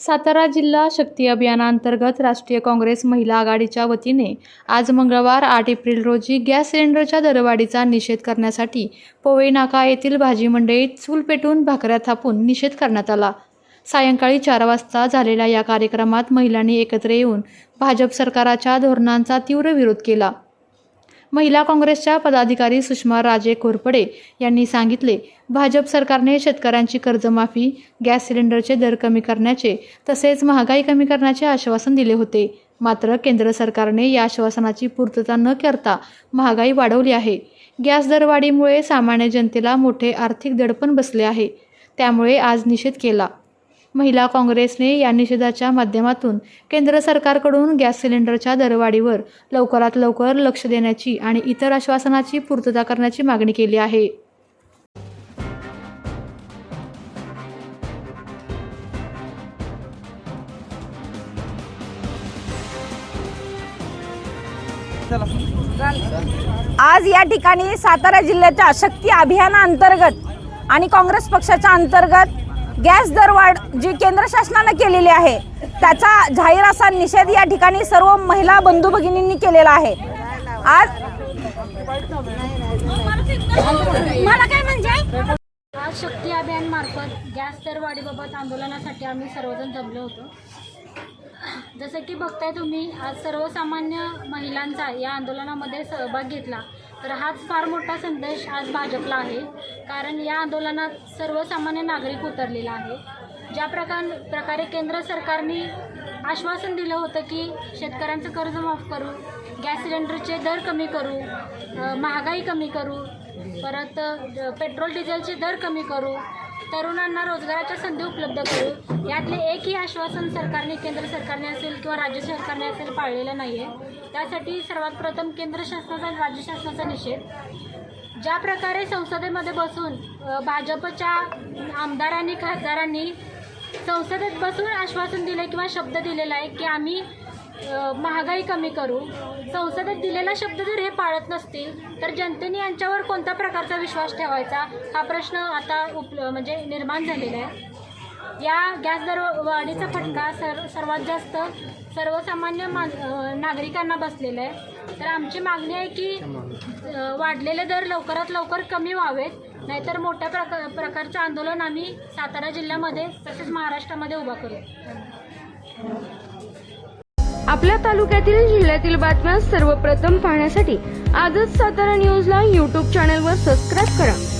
सातारा जिल्हा शक्ती अभियानांतर्गत राष्ट्रीय काँग्रेस महिला आघाडीच्या वतीने आज मंगळवार आठ एप्रिल रोजी गॅस सिलेंडरच्या दरवाढीचा निषेध करण्यासाठी पोवई नाका येथील भाजी मंडईत चूल पेटून भाकऱ्या थापून निषेध करण्यात आला. सायंकाळी चार वाजता झालेल्या या कार्यक्रमात महिलांनी एकत्र येऊन भाजप सरकाराच्या धोरणांचा तीव्र विरोध केला. महिला काँग्रेसच्या पदाधिकारी सुषमा राजे कोरपडे यांनी सांगितले भाजप सरकारने शेतकऱ्यांची कर्जमाफी गॅस सिलेंडरचे दर कमी करण्याचे तसेच महागाई कमी करण्याचे आश्वासन दिले होते. मात्र केंद्र सरकारने या आश्वासनाची पूर्तता न करता महागाई वाढवली आहे. गॅस दरवाढीमुळे सामान्य जनतेला मोठे आर्थिक दडपण बसले आहे. त्यामुळे आज निषेध केला. महिला काँग्रेसने या निषेधाच्या माध्यमातून केंद्र सरकारकडून गॅस सिलेंडरच्या दरवाढीवर लवकरात लवकर लक्ष देण्याची आणि इतर आश्वासनाची पूर्तता करण्याची मागणी केली आहे. आज या ठिकाणी सातारा जिल्ह्याच्या शक्ती अभियानाअंतर्गत आणि काँग्रेस पक्षाच्या अंतर्गत गॅस दरवाढ जी केंद्र शासनानं केलेली आहे त्याचा जाहीर असा निषेध या ठिकाणी सर्व महिला बंधू भगिनींनी केलेला आहे. आज मला काय म्हणजे? आज शक्ती अभियान मार्फत गॅस दरवाढीबाबत आंदोलनासाठी आम्ही सर्वजण जमलो होतो. जसं की बघताय तुम्ही आज सर्वसामान्य महिलांचा या आंदोलनामध्ये सहभाग घेतला. तर हाच फार मोठा संदेश आज भाजपला आहे. कारण या आंदोलनात सर्वसामान्य नागरिक उतरलेला आहे. ज्या प्रकार प्रकारे केंद्र सरकारने आश्वासन दिलं होतं की शेतकऱ्यांचं कर्ज माफ करू गॅस सिलेंडरचे दर कमी करू महागाई कमी करू परत पेट्रोल डिझेलचे दर कमी करू तरुणांना रोजगाराच्या संधी उपलब्ध करू यातले एकही आश्वासन सरकारने केंद्र सरकारने असेल किंवा राज्य सरकारने असेल पाळलेलं नाही आहे त्यासाठी सर्वात प्रथम केंद्र शासनाचा आणि राज्य शासनाचा निषेध. ज्या प्रकारे संसदेमध्ये बसून भाजपच्या आमदारांनी खासदारांनी संसदेत बसून आश्वासन दिले किंवा शब्द दिलेला आहे की आम्ही महागाई कमी करू. संसदेत दिलेला शब्द जर हे पाळत नसतील तर जनतेने यांच्यावर कोणत्या प्रकारचा विश्वास ठेवायचा? हा प्रश्न आता उप म्हणजे निर्माण झालेला आहे. या गॅस दर वाढीचा फटका सर सर्वात जास्त सर्वसामान्य मा नागरिकांना बसलेला आहे. तर आमची मागणी आहे की वाढलेले दर लवकरात लवकर कमी व्हावेत नाहीतर मोठ्या प्रक प्रकारचं आंदोलन आम्ही सातारा जिल्ह्यामध्ये तसेच महाराष्ट्रामध्ये उभा करू. आपल्या तालुक्यातील जिल्ह्यातील बातम्या सर्वप्रथम पाहण्यासाठी आजच सातारा न्यूजला यूट्यूब चॅनलवर सबस्क्राईब करा.